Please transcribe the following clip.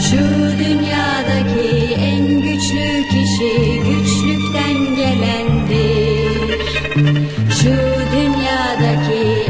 Şu dünyadaki en güçlü kişi güçlükten gelendir. Şu dünyadaki